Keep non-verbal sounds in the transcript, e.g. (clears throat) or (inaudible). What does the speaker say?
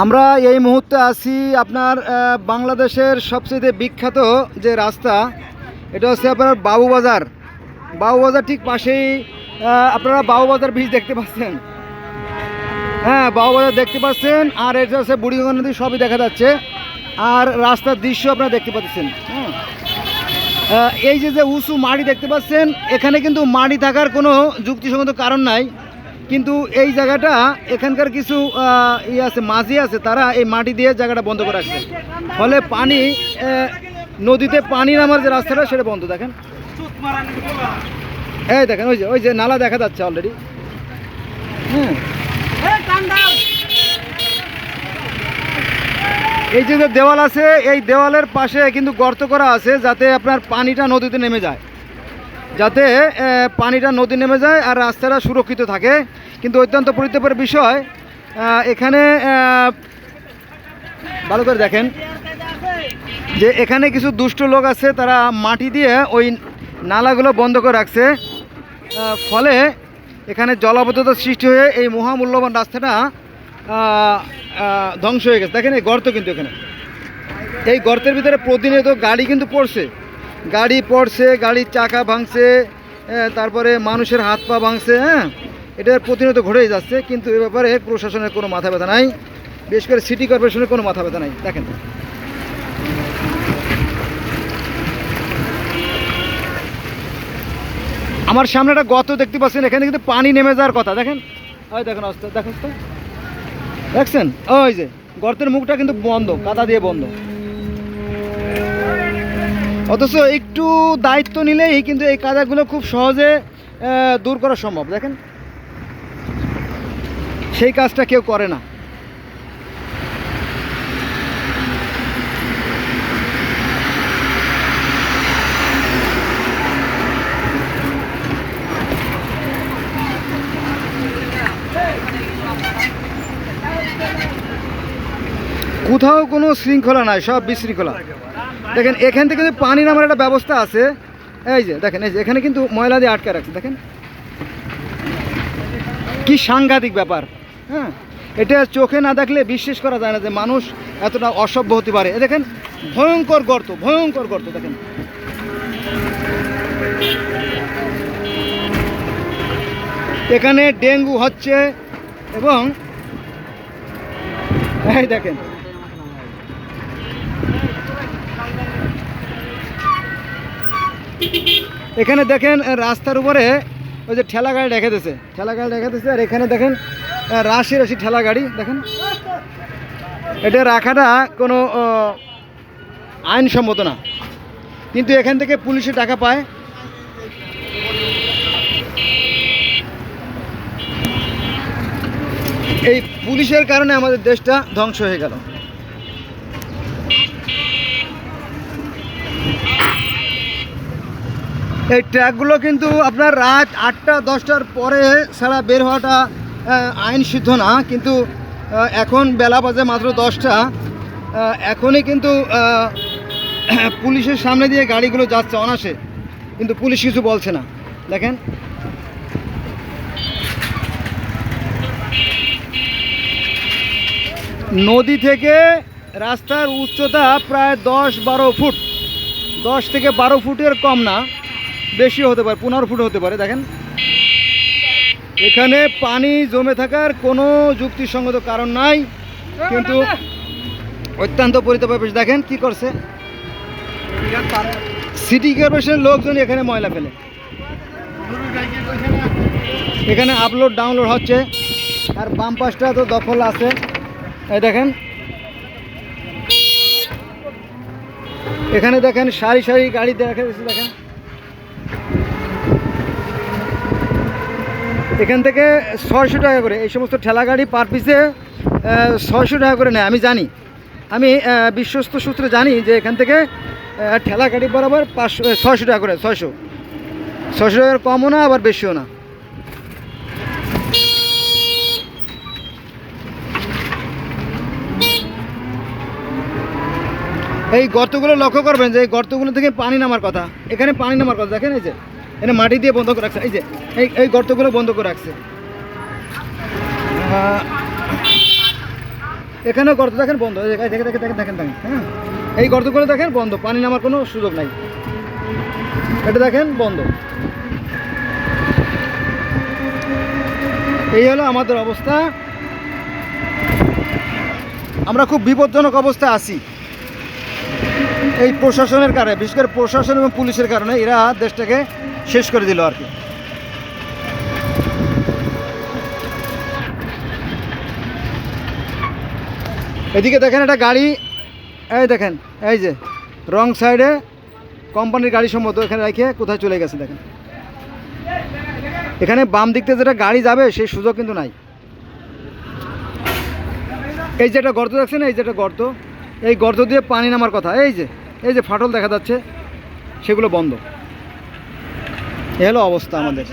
আমরা এই মুহূর্তে আছি আপনার বাংলাদেশের সবচেয়ে বিখ্যাত যে রাস্তা, এটা হচ্ছে আপনার বাবুবাজার বাবুবাজার ঠিক পাশেই আপনারা বাবুবাজার ব্রিজ দেখতে পাচ্ছেন। হ্যাঁ বাবুবাজার দেখতে পাচ্ছেন, আর এটা হচ্ছে বুড়িগঙ্গা নদী, সবই দেখা যাচ্ছে। আর রাস্তার দৃশ্য আপনারা দেখতে পাচ্ছেন হ্যাঁ। এই যে যে উঁচু মাটি দেখতে পাচ্ছেন, এখানে কিন্তু মাটি থাকার কোনো যুক্তিসঙ্গত কারণ নাই। কিন্তু এই জায়গাটা এখানকার কিছু ইয়ে আছে, মাঝি আছে, তারা এই মাটি দিয়ে জায়গাটা বন্ধ করে রাখছে। ফলে পানি নদীতে পানি নামার যে রাস্তাটা, সেটা বন্ধ, দেখেন। এই দেখেন, ওই যে ওই যে নালা দেখা যাচ্ছে অলরেডি হ্যাঁ এই যে দেওয়াল আছে, এই দেওয়ালের পাশে কিন্তু গর্ত করা আছে, যাতে আপনার পানিটা নদীতে নেমে যায়। যাতে পানিটা নদী নেমে যায় আর রাস্তাটা সুরক্ষিত থাকে। কিন্তু অত্যন্ত পরিতাপের বিষয় এখানে ভালো করে দেখেন, যে এখানে কিছু দুষ্ট লোক আছে, তারা মাটি দিয়ে ওই নালাগুলো বন্ধ করে রাখছে। ফলে এখানে জলাবদ্ধতার সৃষ্টি হয়ে এই মহামূল্যবান রাস্তাটা ধ্বংস হয়ে গেছে। দেখেন এই গর্ত কিন্তু এখানে। এই গর্তের ভিতরে প্রতিনিয়ত গাড়ি কিন্তু পড়ছে। গাড়ি পড়ছে গাড়ির চাকা ভাঙছে আহ, তারপরে মানুষের হাত পা ভাঙছে হ্যাঁ এটা প্রতিনিয়ত ঘটেই যাচ্ছে কিন্তু এ ব্যাপারে প্রশাসনের কোনো মাথা ব্যথা নাই বিশেষ করে সিটি কর্পোরেশনের কোনো মাথা ব্যথা নাই দেখেন। আমার সামনে একটা গর্ত দেখতে পাচ্ছেন এখানে কিন্তু পানি নেমে যাওয়ার কথা দেখেন। ওই দেখেন অবস্থা দেখেন দেখছেন? ওই যে গর্তের মুখটা কিন্তু বন্ধ কাদা দিয়ে বন্ধ। অথচ একটু দায়িত্ব নিলেই কিন্তু এই কাদাগুলো খুব সহজে দূর করা সম্ভব। দেখেন, সেই কাজটা কেউ করে না। কোথাও কোনো শৃঙ্খলা নাই, সব বিশৃঙ্খলা। দেখেন, এখান থেকে কিন্তু পানি নামার একটা ব্যবস্থা আছে, এই যে দেখেন, এই যে এখানে কিন্তু ময়লা দিয়ে আটকে রাখছে, দেখেন। কি সাংঘাতিক ব্যাপার হ্যাঁ? এটা চোখে না দেখলে বিশ্বাস করা যায় না যে মানুষ এতটা অসভ্য হতে পারে। দেখেন, ভয়ঙ্কর গর্ত ভয়ঙ্কর গর্ত, দেখেন। এখানে ডেঙ্গু হচ্ছে এবং দেখেন এখানে দেখেন রাস্তার উপরে ওই যে ঠেলা গাড়ি রেখে দিয়েছে। ঠেলা গাড়ি রেখে দিয়েছে, আর এখানে দেখেন রাশি রাশি ঠেলা গাড়ি, দেখেন। এটা রাখাটা কোনো আইনসম্মত না। কিন্তু এখান থেকে পুলিশে টাকা পায়। এই পুলিশের কারণে আমাদের দেশটা ধ্বংস হয়ে গেল। এই ট্র্যাকগুলো কিন্তু আপনার রাত আটটা, দশটার পরে ছাড়া বের হওয়াটা আইন সিদ্ধ না, কিন্তু এখন বেলা বাজে মাত্র দশটা। এখনই কিন্তু (clears throat) পুলিশের সামনে দিয়ে গাড়িগুলো যাচ্ছে অনাসে কিন্তু পুলিশ কিছু বলছে না। দেখেন। নদী থেকে রাস্তার উচ্চতা প্রায় দশ বারো ফুট। দশ থেকে বারো ফুটের কম না। বেশি হতে পারে, পনেরো ফুট হতে পারে, দেখেন। এখানে পানি জমে থাকার কোনো যুক্তিসঙ্গত কারণ নাই, কিন্তু অত্যন্ত পরিতাপের বিষয়। দেখেন কি করছে। সিটি কর্পোরেশনের লোকজন এখানে ময়লা ফেলে। এখানে আপলোড, ডাউনলোড হচ্ছে। আর বাম পাশটা তো দখল আছে। এই দেখেন। এখানে দেখেন সারি সারি গাড়ি দেখা দেখেন। এখান থেকে ছয়শো টাকা করে, এই সমস্ত ঠেলা গাড়ি পার পিসে ছয়শো টাকা করে নেয়, আমি জানি। আমি বিশ্বস্ত সূত্রে জানি যে এখান থেকে ঠেলা গাড়ি বরাবর পাঁচশো ছয়শো টাকা করে, ছয়শো। ছয়শো টাকার কমও না, আবার বেশিও না। এই গর্তগুলো লক্ষ্য করবেন যে এই গর্তগুলো থেকে পানি নামার কথা। এখানে পানি নামার কথা, দেখেন এই যে। এখানে মাটি দিয়ে বন্ধ করে রাখছে। এই যে, এই এই গর্তগুলো বন্ধ করে রাখছে। এখানেও গর্ত দেখেন বন্ধ। এই দেখেন দেখেন দেখেন দেখেন দেখেন হ্যাঁ? এই গর্তগুলো দেখেন বন্ধ। পানি নামার কোনো সুযোগ নাই। এটা দেখেন বন্ধ। এই হলো আমাদের অবস্থা। আমরা খুব বিপজ্জনক অবস্থায় আছি। এই প্রশাসনের কারণে, বিশেষ করে প্রশাসন এবং পুলিশের কারণে এরা দেশটাকে শেষ করে দিল আর কি। এদিকে দেখেন একটা গাড়ি, এই দেখেন, এই যে, রং সাইডে কোম্পানির গাড়ি সম্মত এখানে রেখে কোথায় চলে গেছে দেখেন। এখানে বাম দিক থেকে যেটা গাড়ি যাবে, সেই সুযোগ কিন্তু নাই। এই যে একটা গর্ত দেখছেন, এই যে একটা গর্ত, এই গর্ত দিয়ে পানি নামার কথা, এই যে এই যে ফাটল দেখা যাচ্ছে, সেগুলো বন্ধ। এ অবস্থা আমাদের।